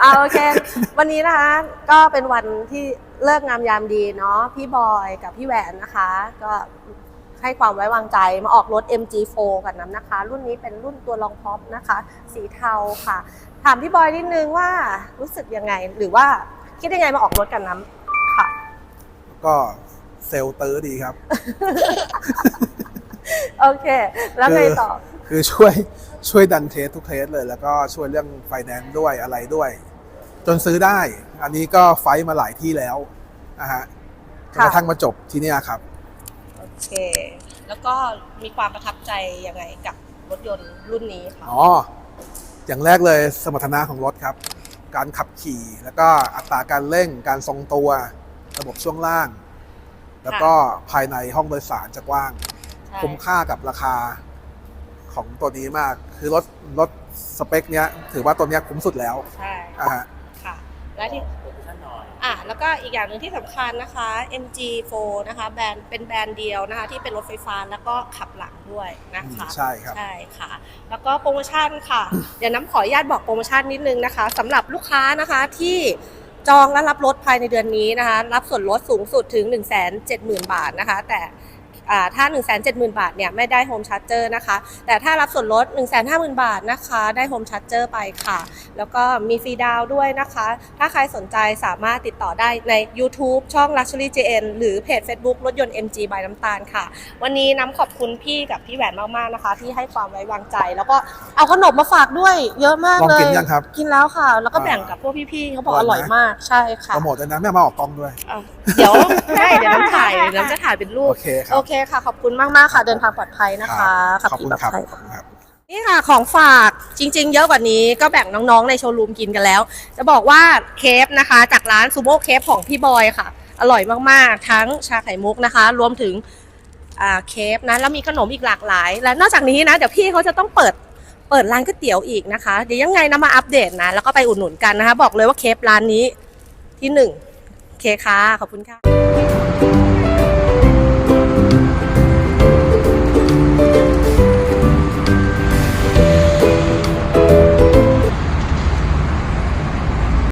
เอาโอเค วันนี้นะคะก็เป็นวันที่เลิกงามยามดีเนาะพี่บอยกับพี่แหวนนะคะ ก็ให้ความไว้วางใจมาออกรถ MG4 กันน้ำนะคะ รุ่นนี้เป็นรุ่นตัวรองท็อปนะคะ สีเทาค่ะ ถามพี่บอยนิดนึงว่ารู้สึกยังไง หรือว่าคิดยังไงมาออกรถกันน้ำค่ะ ก็เซลล์ตื้อดีครับ โอเค แล้วไงต่อ คือช่วยช่วยดันเทสทุกเทสเลย แล้วก็ช่วยเรื่องไฟแนนซ์ด้วยอะไรด้วย จนซื้อได้ อันนี้ก็ไฟท์มาหลายที่แล้วนะฮะจนกระทั่งมาจบที่เนี่ยครับ โอเค แล้วก็มีความประทับใจยังไงกับรถยนต์รุ่นนี้ค่ะอ๋อ อย่างแรกเลยสมรรถนะของรถครับ การขับขี่แล้วก็อัตราการเร่งการทรงตัว ระบบช่วงล่าง แล้วก็ภายในห้องโดยสารจะกว้างใช่คุ้มค่ากับราคา ของตัวนี้มาก คือรถรถสเปคเนี้ยถือว่าตัวเนี้ยคุ้มสุดแล้วใช่อะฮะ ค่ะ และที่อะแล้วก็อีกอย่างหนึ่งที่สำคัญนะคะ MG4 นะคะ แบรนด์เป็นแบรนด์เดียวนะคะ ที่เป็นรถไฟฟ้าแล้วก็ขับหลังด้วยนะคะใช่ครับ ใช่ค่ะ แล้วก็โปรโมชั่นค่ะ เดี๋ยวน้ำขออนุญาตบอกโปรโมชั่นนิดนึงนะคะสำหรับลูกค้านะคะที่จองและรับรถภายในเดือนนี้นะคะ รับส่วนลดสูงสุดถึง 1 7 0 0 0 0 บาทนะคะ แต่อ่า ถ้า 1 7 0 0 0 0 บาทเนี่ยไม่ได้โฮมชาร์จเจอร์นะคะ แต่ถ้ารับส่วนลด 1 5 0 0 0 0 บาทนะคะ ได้โฮมชาร์จเจอร์ไปค่ะ แล้วก็มีฟรีดาวน์ด้วยนะคะ ถ้าใครสนใจสามารถติดต่อได้ใน YouTube ช่อง Luxury JN หรือเพจ Facebook รถยนต์ MG ใบน้ำตาลค่ะ วันนี้น้ำขอบคุณพี่กับพี่แหวนมากๆนะคะ ที่ให้ความไว้วางใจ แล้วก็เอาขนมมาฝากด้วยเยอะมากลองเลยกินยังครับกินแล้วค่ะ แล้วก็อ่าแบ่งกับพวกพี่ๆเขาบอกออร่ร่ออยยไหมมากใช่ค่ะโปรโมทด้วยนะแม่มาออกกล้องด้วยอะเดี๋ยวไม่เดี๋ยวน้ำถ่ายเดี๋ยวน้ำจะถ่ายเป็นรูปโอเคครับโอเคค่ะ ขอบคุณมากๆค่ะ เดินทางปลอดภัยนะคะขอบขี่คุณปลอดครับภัยขอบคุณครับนี่ค่ะของฝากจริง ๆ เยอะกว่านี้ก็แบ่งน้องๆในโชว์รูมกินกันแล้ว จะบอกว่าเคฟนะคะ จากร้านซูโม่เคฟของพี่บอยค่ะ อร่อยมากๆ ทั้งชาไข่มุกนะคะ รวมถึงอ่าเคฟนะแล้วมีขนมอีกหลากหลาย และนอกจากนี้นะเดี๋ยวพี่เขาจะต้องเปิดเปิดร้านก๋วยเตี๋ยวอีกนะคะ เดี๋ยวยังไงนะมาอัปเดตนะ แล้วก็ไปอุดหนุนกันนะคะ บอกเลยว่าเคฟร้านนี้ที่หนึ่งโอเคค่ะขอบคุณค่ะ